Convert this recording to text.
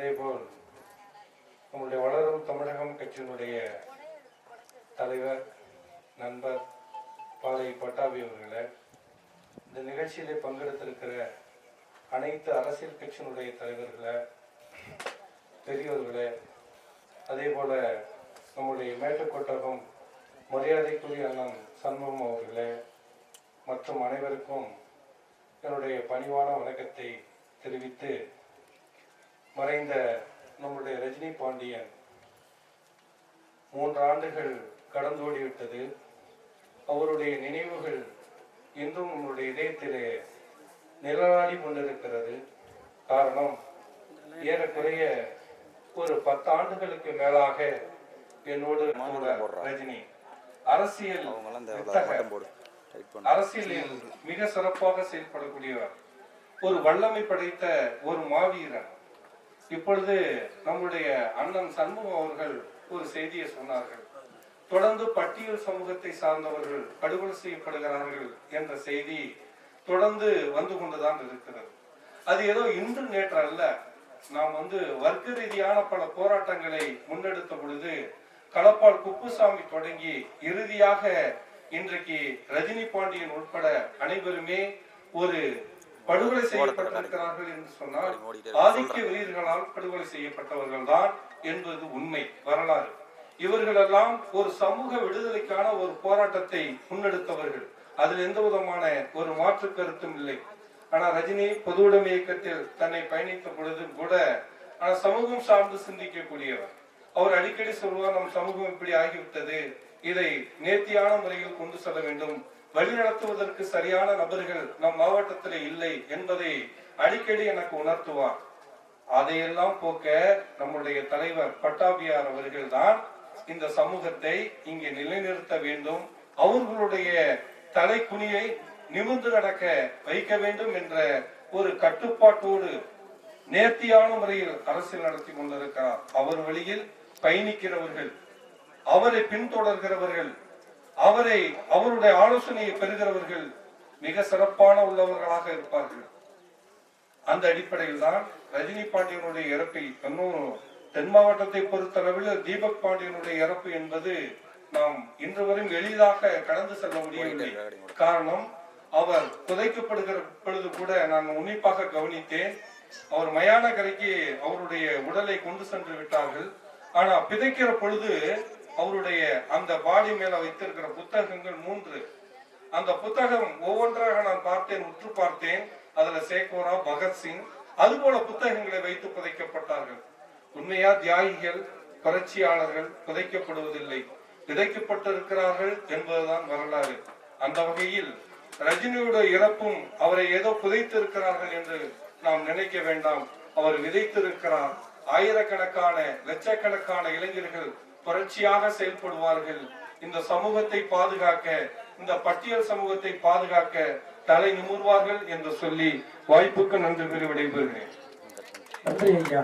அதேபோல் நம்முடைய வளரும் தமிழகம் கட்சியினுடைய தலைவர் நண்பர் பாலை பட்டாபி அவர்களை இந்த நிகழ்ச்சியிலே பங்கெடுத்திருக்கிற அனைத்து அரசியல் கட்சியினுடைய தலைவர்களை பெரியவர்களே அதே போல நம்முடைய மேட்டுக்கோட்டகம் மரியாதைக்குரிய அண்ணன் சண்முகம் அவர்களே மற்றும் அனைவருக்கும் என்னுடைய பணிவான வணக்கத்தை தெரிவித்து மறைந்த நம்முடைய ரஜினி பாண்டியன் மூன்று ஆண்டுகள் கடந்தோடிவிட்டது. அவருடைய நினைவுகள் இன்றும் நம்முடைய இதயத்திலே நிழலாடி கொண்டிருக்கிறது. காரணம் ஏறக்குறைய ஒரு பத்து ஆண்டுகளுக்கு மேலாக என்னோடு ரஜினி. அரசியல் அரசியலில் மிக சிறப்பாக செயல்படக்கூடியவர். ஒரு வல்லமை படைத்த ஒரு மாவீரன். இப்பொழுது நம்முடைய அண்ணன் சண்முகம் அவர்கள் ஒரு செய்தியை சொன்னார்கள். தொடர்ந்து பட்டியல் சமூகத்தை சார்ந்தவர்கள் படுகொலை செய்யப்படுகிறார்கள் என்ற செய்தி தொடர்ந்து வந்து கொண்டுதான் இருக்கிறது. அது ஏதோ இன்று நேற்று அல்ல. நாம் வந்து வர்க்க ரீதியான பல போராட்டங்களை முன்னெடுத்த பொழுது களப்பால் குப்புசாமி தொடங்கி இறுதியாக இன்றைக்கு ரஜினி பாண்டியன் உட்பட அனைவருமே ஒரு படுகொலை செய்யப்பட்டிருக்கிறார்கள் என்று சொன்னால் ஆதிக்க வெறியர்களால் படுகொலை செய்யப்பட்டவர்கள் தான் என்பது உண்மை வரலாறு. இவர்களெல்லாம் ஒரு சமூக விடுதலைக்கான ஒரு போராட்டத்தை முன்னெடுத்தவர்கள். அதில் எந்த விதமான ஒரு மாற்று கருத்தும் இல்லை. ஆனா ரஜினி பொது உடைமை இயக்கத்தில் தன்னை பயணித்த பொழுதும் கூட ஆனா சமூகம் சார்ந்து சிந்திக்கக்கூடியவர். அவர் அடிக்கடி சொல்வார் நம் சமூகம் இப்படி ஆகிவிட்டது. இதை நேர்த்தியான முறையில் கொண்டு செல்ல வேண்டும். வழிநடத்துவதற்கு சரியான நபர்கள் நம் மாவட்டத்தில் இல்லை என்பதை அடிக்கடி எனக்கு உணர்த்துவார். அதையெல்லாம் போக்க நம்முடைய தலைவர் பட்டாபியார் அவர்கள் தான் இந்த சமூகத்தை இங்கே நிலைநிறுத்த வேண்டும். அவர்களுடைய தலைக்குனியை நிமிர்ந்து நடக்க வைக்க வேண்டும் என்ற ஒரு கட்டுப்பாட்டோடு நேர்த்தியான முறையில் அரசியல் நடத்தி கொண்டிருக்கிறார். அவர் வழியில் பயணிக்கிறவர்கள் அவரை பின்தொடர்கிறவர்கள் அவரை அவருடைய ஆலோசனையை பெறுகிறவர்கள் மிக சிறப்பான உள்ளவர்களாக இருப்பார்கள். அந்த அடிப்படையில் தான் ரஜினி பாண்டியனுடைய இறப்பை இன்னும் தென் மாவட்டத்தை பொறுத்தளவில் தீபக் பாண்டியனுடைய இறப்பு என்பது நாம் இன்று வரையும் எளிதாக கடந்து செல்ல முடியவில்லை. காரணம் அவர் புதைக்கப்படுகிற பொழுது கூட நான் உன்னிப்பாக கவனித்தேன். அவர் மயான கரைக்கு அவருடைய உடலை கொண்டு சென்று விட்டார்கள். ஆனா பிதைக்கிற பொழுது அவருடைய அந்த பாடி மேல வைத்திருக்கிற புத்தகங்கள் மூன்று. அந்த புத்தகம் ஒவ்வொன்றாக நான் பார்த்தேன் உற்று பார்த்தேன். அதுல சேகோரா பகத்சிங் அது போல புத்தகங்களை வைத்து புதைக்கப்பட்டார்கள். உண்மையா தியாகிகள் புரட்சியாளர்கள் புதைக்கப்படுவதில்லை. விதைக்கப்பட்டிருக்கிறார்கள் என்பதுதான் வரலாறு. அந்த வகையில் ரஜினியுடைய இறப்பும் அவரை ஏதோ புதைத்திருக்கிறார்கள் என்று நாம் நினைக்க வேண்டாம். அவர் விதைத்திருக்கிறார். ஆயிரக்கணக்கான லட்சக்கணக்கான இளைஞர்கள் புரட்சியாக செயல்படுவார்கள். இந்த சமூகத்தை பாதுகாக்க இந்த பட்டியல் சமூகத்தை பாதுகாக்க தலை நிமிர்வார்கள் என்று சொல்லி வாய்ப்புக்கு நன்றி கூறி விடைபெறுகிறேன். நன்றி ஐயா.